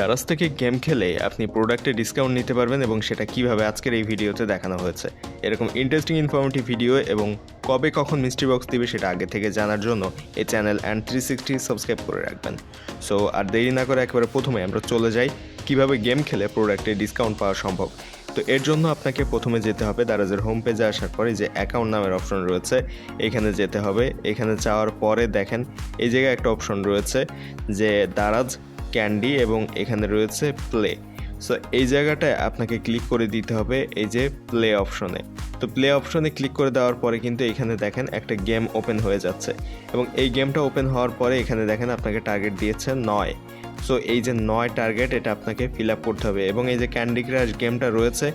দারাজ থেকে গেম খেলে আপনি প্রোডাক্টে ডিসকাউন্ট নিতে পারবেন এবং সেটা কীভাবে আজকের এই ভিডিওতে দেখানো হয়েছে। এরকম ইন্টারেস্টিং ইনফরমেটিভ ভিডিও এবং কবে কখন মিস্ট্রি বক্স দিবে সেটা আগে থেকে জানার জন্য এই channel and three sixty subscribe করে রাখবেন। সো আর দেরি না করে একেবারে প্রথমে আমরা চলে যাই কীভাবে গেম খেলে প্রোডাক্টে ডিসকাউন্ট পাওয়া সম্ভব। তো এর জন্য আপনাকে প্রথমে যেতে হবে দারাজের হোম পেজে আসার পরে যে অ্যাকাউন্ট নামের অপশন রয়েছে, এখানে যেতে হবে। এখানে যাওয়ার পরে দেখেন, এই জায়গায় একটা অপশন রয়েছে যে দারাজ ক্যান্ডি এবং এখানে রয়েছে প্লে। সো এই জায়গাটায় আপনাকে ক্লিক করে দিতে হবে এই যে প্লে অপশনে। তো প্লে অপশনে ক্লিক করে দেওয়ার পরে কিন্তু এখানে দেখেন একটা গেম ওপেন হয়ে যাচ্ছে। এবং এই গেমটা ওপেন হওয়ার পরে এখানে দেখেন আপনাকে টার্গেট দিয়েছে নয়। সো এই যে নয় টার্গেট এটা আপনাকে ফিল আপ করতে হবে। এবং এই যে ক্যান্ডি ক্রাশ গেমটা রয়েছে,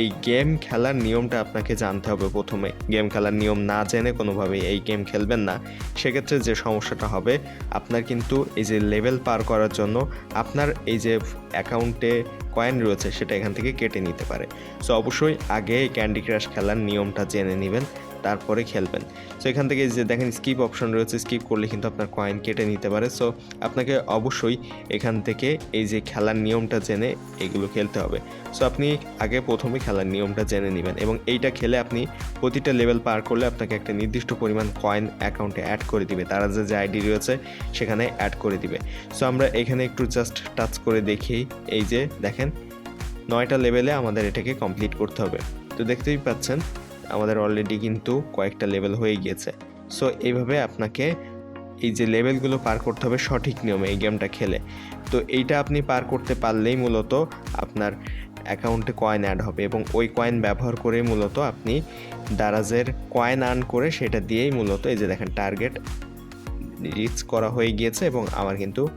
এই গেম খেলার নিয়মটা আপনাকে জানতে হবে প্রথমে। গেম খেলার নিয়ম না জেনে কোনোভাবেই এই গেম খেলবেন না। সেক্ষেত্রে যে সমস্যাটা হবে, আপনার কিন্তু এই যে লেভেল পার করার জন্য আপনার এই যে অ্যাকাউন্টে কয়েন রয়েছে, সেটা এখান থেকে কেটে নিতে পারে। সো অবশ্যই আগে ক্যান্ডি ক্রাশ খেলার নিয়মটা জেনে নেবেন। তারপরে খেলবেন। সো এখান থেকে যে দেখেন স্কিপ অপশন রয়েছে স্কিপ করলে কিন্তু আপনার কয়েন কেটে নিতে পারে। সো আপনাকে অবশ্যই এখান থেকে এই যে খেলার নিয়মটা জেনে এগুলো খেলতে হবে। সো আপনি আগে প্রথমে খেলার নিয়মটা জেনে নেবেন এবং এইটা খেলে আপনি প্রতিটা লেভেল পার করলে আপনাকে একটা নির্দিষ্ট পরিমাণ কয়েন অ্যাকাউন্টে অ্যাড করে দিবে। তারা যে যে আইডি রয়েছে, সেখানে অ্যাড করে দিবে। সো আমরা এখানে একটু জাস্ট টাচ করে দেখি। এই যে দেখেন, নয়টা লেভেলে আমাদের এটাকে কমপ্লিট করতে হবে। তো দেখতেই পাচ্ছেন আমাদের অলরেডি কিন্তু কয়েকটা লেভেল হয়ে গিয়েছে। সো এইভাবে আপনাকে এই যে লেভেলগুলো পার করতে হবে সঠিক নিয়মে এই গেমটা খেলে। তো এইটা আপনি পার করতে পারলেই মূলত আপনার অ্যাকাউন্টে কয়েন অ্যাড হবে এবং ওই কয়েন ব্যবহার করে মূলত আপনি দারাজের কয়েন আর্ন করে সেটা দিয়েই মূলত এই যে দেখেন টার্গেট রিচ করা হয়ে গিয়েছে এবং আমার কিন্তু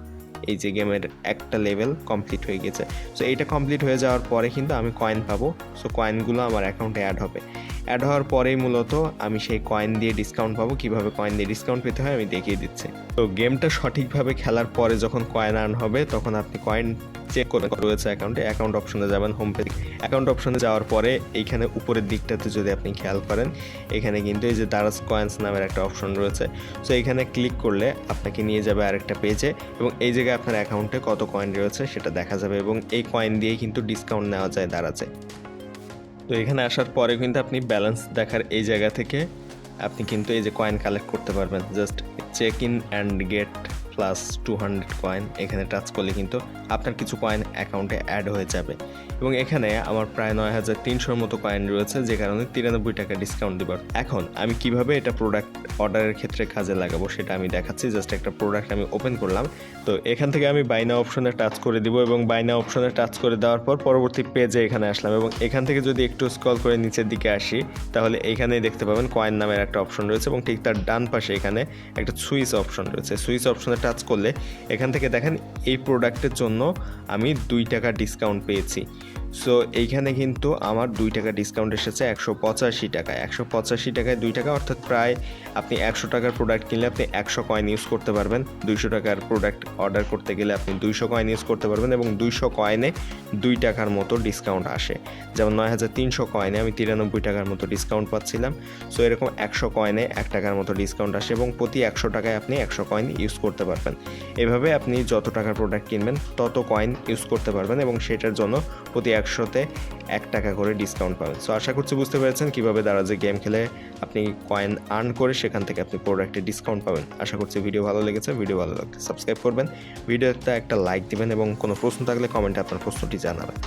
এই যে গেমের একটা লেভেল কমপ্লিট হয়ে গেছে সো এইটা কমপ্লিট হয়ে যাওয়ার পরে কিন্তু আমি কয়েন পাবো। সো কয়েনগুলো আমার অ্যাকাউন্টে অ্যাড হবে। অ্যাড হওয়ার পরেই মূলত আমি সেই কয়েন দিয়ে ডিসকাউন্ট পাবো। কীভাবে কয়েন দিয়ে ডিসকাউন্ট পেতে হয় আমি দেখিয়ে দিচ্ছি। তো গেমটা সঠিকভাবে খেলার পরে যখন কয়েন আর্ন হবে, তখন আপনি কয়েন চেক করে রয়েছে অ্যাকাউন্টে অ্যাকাউন্ট অপশনে যাবেন হোম পেজ অ্যাকাউন্ট অপশনে যাওয়ার পরে এইখানে উপরের দিকটাতে যদি আপনি খেয়াল করেন, এখানে কিন্তু এই যে দারাজ কয়েন্স নামের একটা অপশন রয়েছে। সো এখানে ক্লিক করলে আপনাকে নিয়ে যাবে আরেকটা পেজে এবং এই জায়গায় আপনার অ্যাকাউন্টে কত কয়েন রয়েছে সেটা দেখা যাবে এবং এই কয়েন দিয়েই কিন্তু ডিসকাউন্ট নেওয়া যায় দারাজে তো এখানে আসার পরে কিন্তু আপনি ব্যালেন্স দেখার এই জায়গা থেকে আপনি কিন্তু এই যে কয়েন কালেক্ট করতে পারবেন। Just check in and get plus two hundred coin এখানে টাচ করলে কিন্তু আপনার কিছু কয়েন অ্যাকাউন্টে অ্যাড হয়ে যাবে। এবং এখানে আমার প্রায় নয় হাজার তিনশোর মতো কয়েন রয়েছে, যে কারণে তিরানব্বই টাকা ডিসকাউন্ট দেবার এখন আমি কীভাবে এটা প্রোডাক্ট অর্ডারের ক্ষেত্রে কাজে লাগাবো সেটা আমি দেখাচ্ছি জাস্ট একটা প্রোডাক্ট আমি ওপেন করলাম। তো এখান থেকে আমি বাইনা অপশনে টাচ করে দিব এবং বাইনা অপশনে টাচ করে দেওয়ার পর পরবর্তী পেজে এখানে আসলাম এবং এখান থেকে যদি একটু স্ক্রল করে নিচের দিকে আসি, তাহলে এইখানেই দেখতে পাবেন কয়েন নামের একটা অপশন রয়েছে এবং ঠিক তার ডান পাশে এখানে একটা সুইচ অপশন রয়েছে। সুইচ অপশনে টাচ করলে এখান থেকে দেখেন এই প্রোডাক্টের জন্য আমি দুই টাকা ডিসকাউন্ট পেয়েছি। সো এইখানে কিন্তু আমার দুই টাকা ডিসকাউন্ট এসেছে একশো পঁচাশি টাকায়। একশো পঁচাশি টাকায় দুই টাকা, অর্থাৎ প্রায় আপনি একশো টাকার প্রোডাক্ট কিনলে আপনি একশো কয়েন ইউজ করতে পারবেন। দুইশো টাকার প্রোডাক্ট অর্ডার করতে গেলে আপনি দুইশো কয়েন ইউজ করতে পারবেন এবং দুইশো কয়েনে দুই টাকার মতো ডিসকাউন্ট আসে। যেমন নয় হাজার তিনশো কয়েনে আমি তিরানব্বই টাকার মতো ডিসকাউন্ট পাচ্ছিলাম। সো এরকম একশো কয়েনে এক টাকার মতো ডিসকাউন্ট আসে এবং প্রতি একশো টাকায় আপনি একশো কয়েন ইউজ করতে পারবেন। এভাবে আপনি যত টাকার প্রোডাক্ট কিনবেন, তত কয়েন ইউজ করতে পারবেন এবং সেটার জন্য প্রতি একশোতে এক টাকা করে ডিসকাউন্ট পাবেন। সো আশা করছি বুঝতে পেরেছেন কীভাবে দারাজে গেম খেলে আপনি কয়েন আর্ন করে সেখান থেকে আপনি প্রোডাক্টে ডিসকাউন্ট পাবেন। আশা করছি ভিডিও ভালো লেগেছে ভিডিও ভালো লাগলে সাবস্ক্রাইব করবেন। ভিডিওতে একটা লাইক দিবেন এবং কোনো প্রশ্ন থাকলে কমেন্টে আপনার প্রশ্নটি জানাবেন।